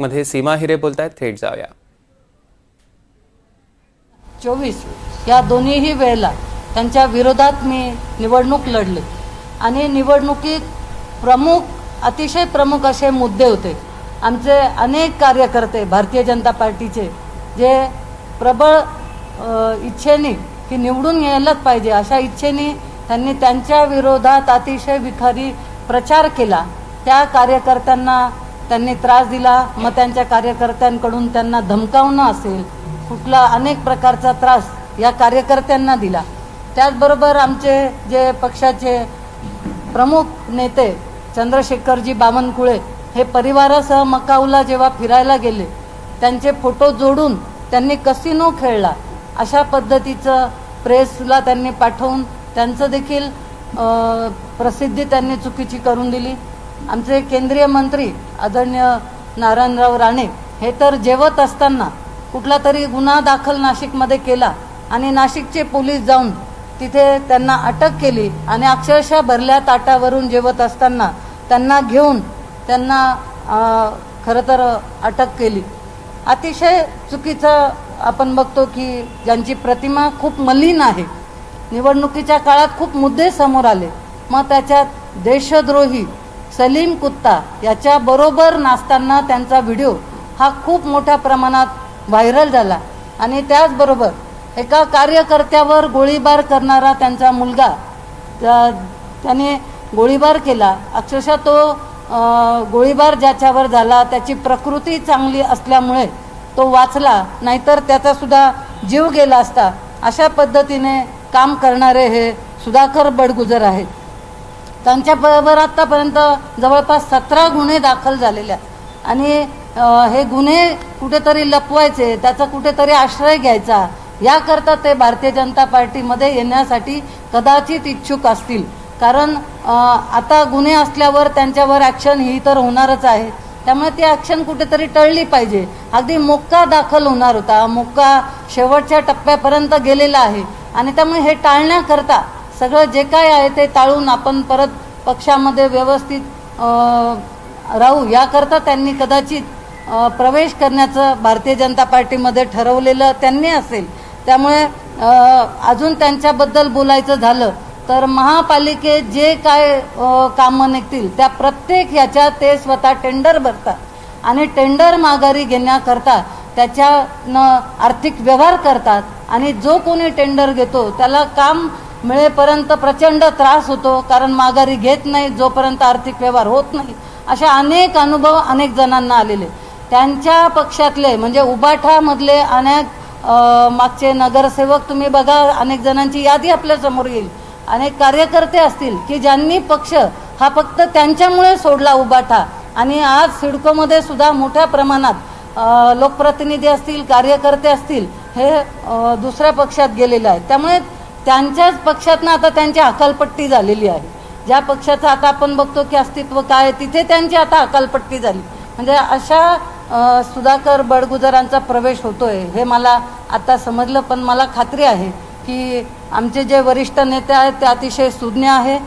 मध्ये सीमा हिरे बोलतायत थेट जाऊया. चोवीस या दोन्हीही वेळेला त्यांच्या विरोधात मी निवडणूक लढले. आणि निवडणुकीत प्रमुख अतिशय प्रमुख असे मुद्दे होते. आमचे अनेक कार्यकर्ते भारतीय जनता पार्टीचे जे प्रबळ इच्छेने की निवडून यायलाच पाहिजे अशा इच्छेने त्यांनी त्यांच्या विरोधात अतिशय विखारी प्रचार केला. त्या कार्यकर्त्यांना त्यांनी त्रास दिला मग त्यांच्या कार्यकर्त्यांकडून त्यांना धमकावणं असेल कुठला अनेक प्रकारचा त्रास या कार्यकर्त्यांना दिला. त्याचबरोबर आमचे जे पक्षाचे प्रमुख नेते चंद्रशेखरजी बावनकुळे हे परिवारासह मकाऊला जेव्हा फिरायला गेले त्यांचे फोटो जोडून त्यांनी कसिनो खेळला. अशा पद्धतीचं प्रेसला त्यांनी पाठवून त्यांचं देखील प्रसिद्धी त्यांनी चुकीची करून दिली. आमचे केंद्रीय मंत्री आदरणीय नारायणराव राणे हे तर जेवत असताना कुठला तरी गुन्हा दाखल नाशिकमध्ये केला आणि नाशिकचे पोलीस जाऊन तिथे त्यांना अटक केली आणि अक्षरशः भरल्या ताटावरून जेवत असताना त्यांना घेऊन त्यांना खरं तर अटक केली. अतिशय चुकीचं आपण बघतो की ज्यांची प्रतिमा खूप मलिन आहे. निवडणुकीच्या काळात खूप मुद्दे समोर आले. मग त्याच्यात देशद्रोही सलीम कुत्ता याच्या बरोबर नाचताना त्यांचा व्हिडिओ हा खूप मोठ्या प्रमाणात व्हायरल झाला. आणि त्याचबरोबर एका कार्यकर्त्यावर गोळीबार करणारा त्यांचा मुलगा त्या- त्याने गोळीबार केला. अक्षरशः तो गोळीबार ज्याच्यावर झाला त्याची प्रकृती चांगली असल्यामुळे तो वाचला नाहीतर त्याचासुद्धा जीव गेला असता. अशा पद्धतीने काम करणारे हे सुधाकर बडगुजर आहेत. त्यांच्या बरोबर आत्तापर्यंत जवळपास सतरा गुन्हे दाखल झालेले आहेत. आणि हे गुन्हे कुठेतरी लपवायचे त्याचा कुठेतरी आश्रय घ्यायचा याकरता ते भारतीय जनता पार्टीमध्ये येण्यासाठी कदाचित इच्छुक असतील. कारण आता गुन्हे असल्यावर त्यांच्यावर ॲक्शन ही तर होणारच आहे. त्यामुळे ती ॲक्शन कुठेतरी टळली पाहिजे. अगदी मोक्का दाखल होणार होता. मोक्का शेवटच्या टप्प्यापर्यंत गेलेला आहे. आणि त्यामुळे हे टाळण्याकरता सगळं जे काय आहे ते टाळून आपण परत पक्षामध्ये व्यवस्थित राहू. याकरता त्यांनी कदाचित प्रवेश करण्याचं भारतीय जनता पार्टीमध्ये ठरवलेलं त्यांनी असेल. त्यामुळे अजून त्यांच्याबद्दल बोलायचं झालं तर महापालिकेत जे काय कामं निघतील त्या प्रत्येक ह्याच्यात ते स्वतः टेंडर भरतात. आणि टेंडर माघारी घेण्याकरता त्याच्यानं आर्थिक व्यवहार करतात. आणि जो कोणी टेंडर घेतो त्याला काम मिळेपर्यंत प्रचंड त्रास होतो कारण माघारी घेत नाही जोपर्यंत आर्थिक व्यवहार होत नाही. अशा अनेक अनुभव अनेक जणांना आलेले. त्यांच्या पक्षातले म्हणजे उबाठामधले अनेक मागचे नगरसेवक तुम्ही बघा अनेक जणांची यादी आपल्यासमोर येईल. अनेक कार्यकर्ते असतील की ज्यांनी पक्ष हा फक्त त्यांच्यामुळे सोडला उबाठा. आणि आज सिडकोमध्ये सुद्धा मोठ्या प्रमाणात लोकप्रतिनिधी असतील कार्यकर्ते असतील हे दुसऱ्या पक्षात गेलेले आहेत. त्यामुळे त्यांच्याच पक्षातनं आता त्यांची अकालपट्टी झालेली आहे. ज्या पक्षाचं आता आपण बघतो की अस्तित्व काय आहे, तिथे त्यांची आता अकालपट्टी झाली. म्हणजे अशा सुधाकर बडगुजरांचा प्रवेश होतोय हे मला आता समजलं पण मला खात्री आहे की आमचे जे वरिष्ठ नेते आहेत ते अतिशय सुज्ञ आहे.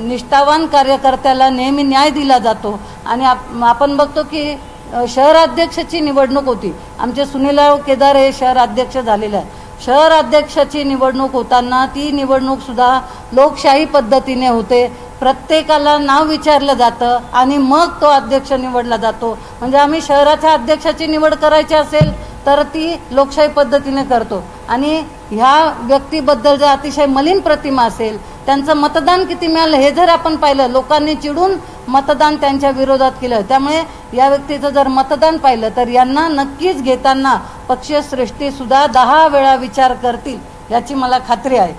निष्ठावान कार्यकर्त्याला नेहमी न्याय दिला जातो. आणि आप- आपण बघतो की शहराध्यक्षाची निवडणूक होती. आमचे सुनीलराव केदार हे शहराध्यक्ष झालेले आहे शहर अध्यक्षाची निवडणूक होताना ती निवडणूक सुद्धा लोकशाही पद्धतीने होते. प्रत्येकाला नाव विचारलं जातं आणि मग तो अध्यक्ष निवडला जातो. म्हणजे आम्ही शहराच्या अध्यक्षाची निवड करायची असेल तर ती लोकशाही पद्धतीने करतो. आणि ह्या व्यक्तीबद्दल जर अतिशय मलिन प्रतिमा असेल त्यांचं मतदान किती मिळालं हे जर आपण पाहिलं लोकांनी चिडून मतदान त्यांच्या विरोधात केलं. त्यामुळे या व्यक्तीचं जर मतदान पाहिलं तर यांना नक्कीच घेताना पक्षश्रेष्ठीसुद्धा दहा वेळा विचार करतील याची मला खात्री आहे.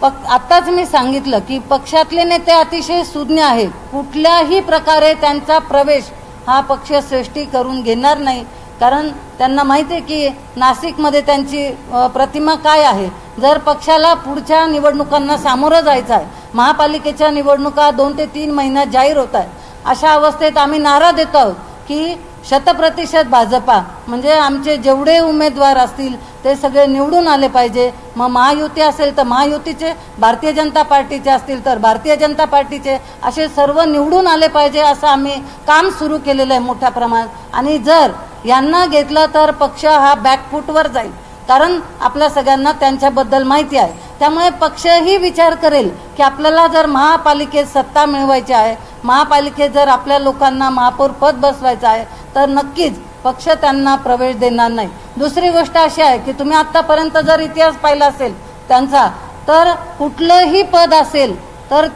पक् आत्ताच मी सांगितलं की पक्षातले नेते अतिशय सुज्ञ आहेत. कुठल्याही प्रकारे त्यांचा प्रवेश हा पक्ष श्रेष्ठी करून घेणार नाही. कारण त्यांना माहिती आहे की नाशिकमध्ये त्यांची प्रतिमा काय आहे? जर पक्षाला पुढच्या निवडणुकांना सामोरं जायचं आहे महापालिकेच्या निवडणुका दोन ते तीन महिन्यात जाहीर होत आहेत अशा अवस्थेत आम्ही नारा देतो आहोत की शतप्रतिशत भाजपा म्हणजे आमचे जेवढे उमेदवार असतील ते सगळे निवडून आले पाहिजे. मग महायुती असेल तर महायुतीचे भारतीय जनता पार्टीचे असतील तर भारतीय जनता पार्टीचे असे सर्व निवडून आले पाहिजे असं आम्ही काम सुरू केलेलं आहे मोठ्या प्रमाणात. आणि जर यांना घेतलं तर पक्ष हा बॅकफूटवर जाईल. कारण आपल्या सगळ्यांना त्यांच्याबद्दल माहिती आहे. त्यामुळे पक्षही विचार करेल की आपल्याला जर महापालिकेत सत्ता मिळवायची आहे महापालिकेत जर आपल्या लोकांना महापौर पद बसवायचं आहे तर नक्कीच पक्ष त्यांना प्रवेश देणार नाही. दुसरी गोष्ट अशी आहे की तुम्ही आत्तापर्यंत जर इतिहास पाहिला असेल त्यांचा तर कुठलंही पद असेल तर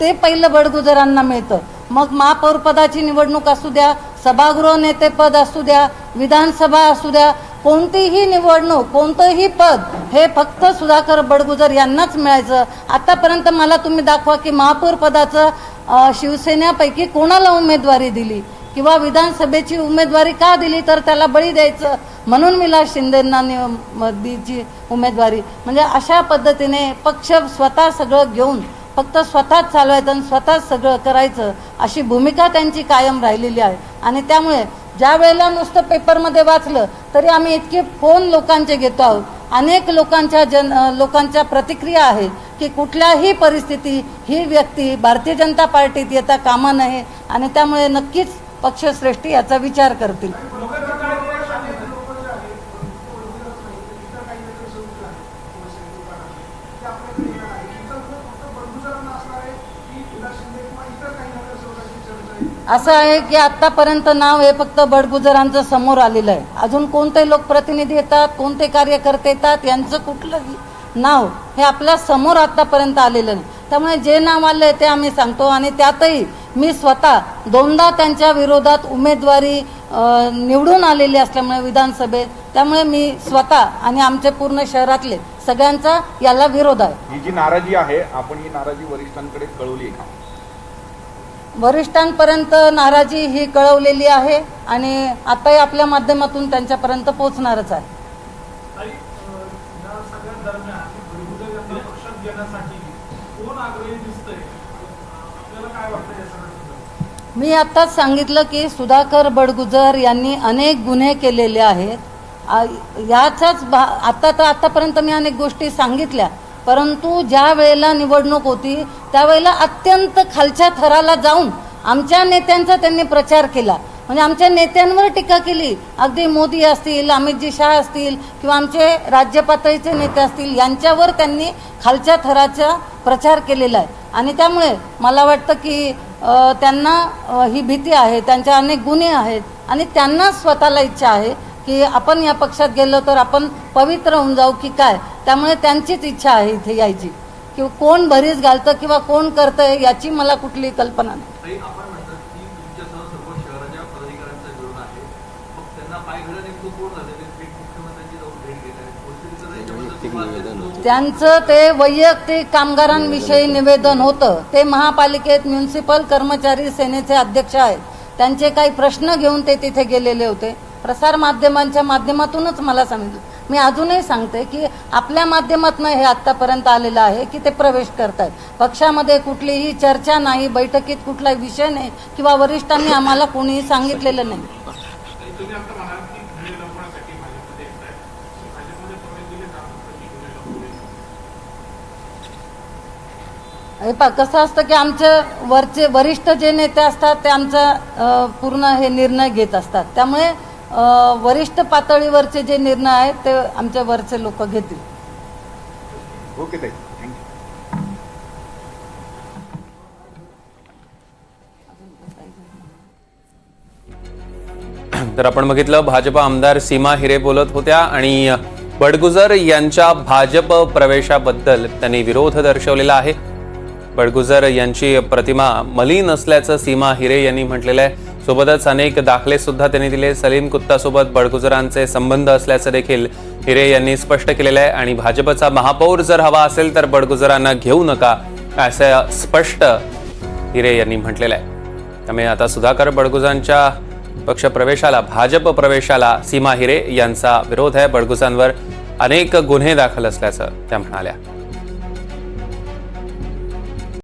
ते पहिलं बडगुजरांना मिळतं. मग महापौर पदाची निवडणूक असू द्या सभागृह नेतेपद असू द्या विधानसभा असू द्या कोणतीही निवडणूक कोणतंही पद हे फक्त सुधाकर बडगुजर यांनाच मिळायचं. आतापर्यंत मला तुम्ही दाखवा की महापौर पदाचं शिवसेनेपैकी कोणाला उमेदवारी दिली? किंवा विधानसभेची उमेदवारी का दिली? तर त्याला बळी द्यायचं. म्हणून विलास शिंदेंना दिची उमेदवारी. म्हणजे अशा पद्धतीने पक्ष स्वतः सगळं घेऊन फक्त स्वतःच चालवायचं आणि स्वतःच सगळं करायचं अशी भूमिका त्यांची कायम राहिलेली आहे. आणि त्यामुळे ज्या वेळेला नुसतं पेपरमध्ये वाचलं तरी आम्ही इतके फोन लोकांचे घेतो आहोत. अनेक लोकांच्या जन लोकांच्या प्रतिक्रिया आहेत की कुठल्याही परिस्थिती ही व्यक्ती भारतीय जनता पार्टीत येता कामा नये आणि त्यामुळे नक्कीच पक्षश्रेष्ठी याचा विचार करतील. असं आहे की आतापर्यंत नाव हे फक्त बडगुजरांचं समोर आलेलं आहे. अजून कोणते लोकप्रतिनिधी येतात कोणते कार्यकर्ते येतात यांचं कुठलंही नाव हे आपल्यासमोर आतापर्यंत आलेलं नाही. त्यामुळे जे नाव आलं ते आम्ही सांगतो आणि त्यातही मी स्वतः दोनदा त्यांच्या विरोधात उमेदवारी निवडून आलेली असल्यामुळे विधानसभेत त्यामुळे मी स्वतः आणि आमचे पूर्ण शहरातले सगळ्यांचा याला विरोध आहे. ही जी नाराजी आहे आपण ही नाराजी वरिष्ठांकडे कळवली आहे वरिष्ठांपर्यंत नाराजी ही कळवलेली आहे आणि आताही आपल्या माध्यमातून त्यांच्यापर्यंत पोहोचणारच आहे? मी आत्ताच सांगितलं की सुधाकर बडगुजर यांनी अनेक गुन्हे केलेले आहेत. याचाच भा आता तर आतापर्यंत मी अनेक गोष्टी सांगितल्या. परंतु ज्या वेळेला निवडणूक होती त्यावेळेला अत्यंत खालच्या थराला जाऊन आमच्या नेत्यांचा त्यांनी प्रचार केला. म्हणजे आमच्या नेत्यांवर टीका केली. अगदी मोदी असतील अमितजी शाह असतील किंवा आमचे राज्य पातळीचे नेते असतील यांच्यावर त्यांनी खालच्या थराचा प्रचार केलेला आहे. आणि त्यामुळे मला वाटतं की त्यांना ही भीती आहे त्यांच्या अनेक गुन्हे आहेत आणि त्यांना स्वतःला इच्छा आहे की आपण या पक्षात गेलो तर आपण पवित्र होऊन जाऊ की काय? त्यामुळे त्यांचीच इच्छा आहे इथे यायची. की कोण भरीस घालतं किंवा कोण करतंय याची मला कुठली कल्पना नाही. त्यांचं ते वैयक्तिक कामगारांविषयी निवेदन होतं. ते महापालिकेत म्युन्सिपल कर्मचारी सेनेचे अध्यक्ष आहेत. त्यांचे काही प्रश्न घेऊन ते तिथे गेलेले होते. प्रसार माध्यमांच्या माध्यमातूनच मला सांगितलं मी अजूनही सांगते की आपल्या माध्यमातून हे आत्तापर्यंत आलेलं आहे की ते प्रवेश करतायत. पक्षामध्ये कुठलीही चर्चा नाही बैठकीत कुठलाही विषय नाही किंवा वरिष्ठांनी आम्हाला कोणीही सांगितलेलं नाही. हे पा कसं असतं की आमचे वरचे वरिष्ठ जे नेते असतात ते आमचा पूर्ण हे निर्णय घेत असतात. त्यामुळे वरिष्ठ पातळीवरचे जे निर्णय आहेत ते आमच्या वरचे लोक घेतील. ओके ताई. थँक्यू तर आपण बघितलं भाजप आमदार सीमा हिरे बोलत होत्या आणि बडगुजर यांच्या भाजप प्रवेशाबद्दल त्यांनी विरोध दर्शवलेला आहे. बडगुजर यांची प्रतिमा मलिन असल्याचं सीमा हिरे यांनी म्हटलेलं आहे. सोबतच अनेक दाखले सुद्धा त्यांनी दिले. सलीम कुत्तासोबत बडगुजरांचे संबंध असल्याचं देखील हिरे यांनी स्पष्ट केलेलं आहे. आणि भाजपचा महापौर जर हवा असेल तर बडगुजरांना घेऊ नका असं स्पष्ट हिरे यांनी म्हटलेलं आहे. त्यामुळे आता सुधाकर बडगुजांच्या पक्ष प्रवेशाला भाजप प्रवेशाला सीमा हिरे यांचा विरोध आहे. बडगुजांवर अनेक गुन्हे दाखल असल्याचं त्या म्हणाल्या.